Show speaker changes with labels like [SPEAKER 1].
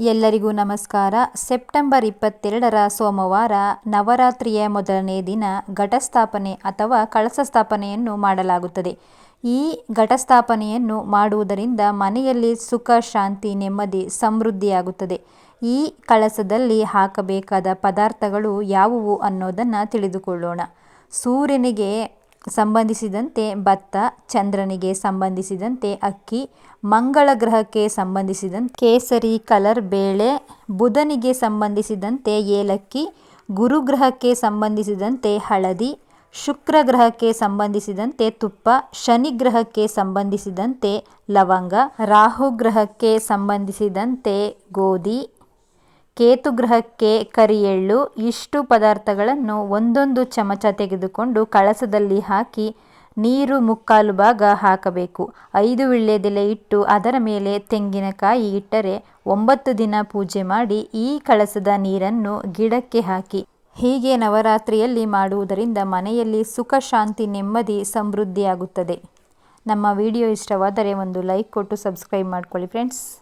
[SPEAKER 1] ಎಲ್ಲರಿಗೂ ನಮಸ್ಕಾರ. ಸೆಪ್ಟೆಂಬರ್ ಇಪ್ಪತ್ತೆರಡರ ಸೋಮವಾರ ನವರಾತ್ರಿಯ ಮೊದಲನೇ ದಿನ ಘಟಸ್ಥಾಪನೆ ಅಥವಾ ಕಳಸ ಸ್ಥಾಪನೆಯನ್ನು ಮಾಡಲಾಗುತ್ತದೆ. ಈ ಘಟಸ್ಥಾಪನೆಯನ್ನು ಮಾಡುವುದರಿಂದ ಮನೆಯಲ್ಲಿ ಸುಖ, ಶಾಂತಿ, ನೆಮ್ಮದಿ, ಸಮೃದ್ಧಿಯಾಗುತ್ತದೆ. ಈ ಕಳಸದಲ್ಲಿ ಹಾಕಬೇಕಾದ ಪದಾರ್ಥಗಳು ಯಾವುವು ಅನ್ನೋದನ್ನು ತಿಳಿದುಕೊಳ್ಳೋಣ. ಸೂರ್ಯನಿಗೆ ಸಂಬಂಧಿಸಿದಂತೆ ಭತ್ತ ಚಂದ್ರನಿಗೆ ಸಂಬಂಧಿಸಿದಂತೆ ಅಕ್ಕಿ, ಮಂಗಳ ಗ್ರಹಕ್ಕೆ ಸಂಬಂಧಿಸಿದಂತೆ ಕೇಸರಿ, ಕಲರ್ ಬೇಳೆ, ಬುಧನಿಗೆ ಸಂಬಂಧಿಸಿದಂತೆ ಏಲಕ್ಕಿ ಗುರುಗ್ರಹಕ್ಕೆ ಸಂಬಂಧಿಸಿದಂತೆ ಹಳದಿ, ಶುಕ್ರ ಗ್ರಹಕ್ಕೆ ಸಂಬಂಧಿಸಿದಂತೆ ತುಪ್ಪ, ಶನಿ ಗ್ರಹಕ್ಕೆ ಸಂಬಂಧಿಸಿದಂತೆ ಲವಂಗ, ರಾಹು ಗ್ರಹಕ್ಕೆ ಸಂಬಂಧಿಸಿದಂತೆ ಗೋಧಿ ಕೇತು ಗ್ರಹಕ್ಕೆ ಕರಿಎಳ್ಳು ಇಷ್ಟು ಪದಾರ್ಥಗಳನ್ನು ಒಂದೊಂದು ಚಮಚ ತೆಗೆದುಕೊಂಡು ಕಳಸದಲ್ಲಿ ಹಾಕಿ ನೀರು ಮುಕ್ಕಾಲು ಭಾಗ ಹಾಕಬೇಕು. ಐದು ವೀಳ್ಯದೆಲೆ ಇಟ್ಟು ಅದರ ಮೇಲೆ ತೆಂಗಿನಕಾಯಿ ಇಟ್ಟರೆ ಒಂಬತ್ತು ದಿನ ಪೂಜೆ ಮಾಡಿ ಈ ಕಳಸದ ನೀರನ್ನು ಗಿಡಕ್ಕೆ ಹಾಕಿ. ಹೀಗೆ ನವರಾತ್ರಿಯಲ್ಲಿ ಮಾಡುವುದರಿಂದ ಮನೆಯಲ್ಲಿ ಸುಖ, ಶಾಂತಿ, ನೆಮ್ಮದಿ, ಸಮೃದ್ಧಿಯಾಗುತ್ತದೆ. ನಮ್ಮ ವಿಡಿಯೋ ಇಷ್ಟವಾದರೆ ಒಂದು ಲೈಕ್ ಕೊಟ್ಟು ಸಬ್ಸ್ಕ್ರೈಬ್ ಮಾಡ್ಕೊಳ್ಳಿ ಫ್ರೆಂಡ್ಸ್.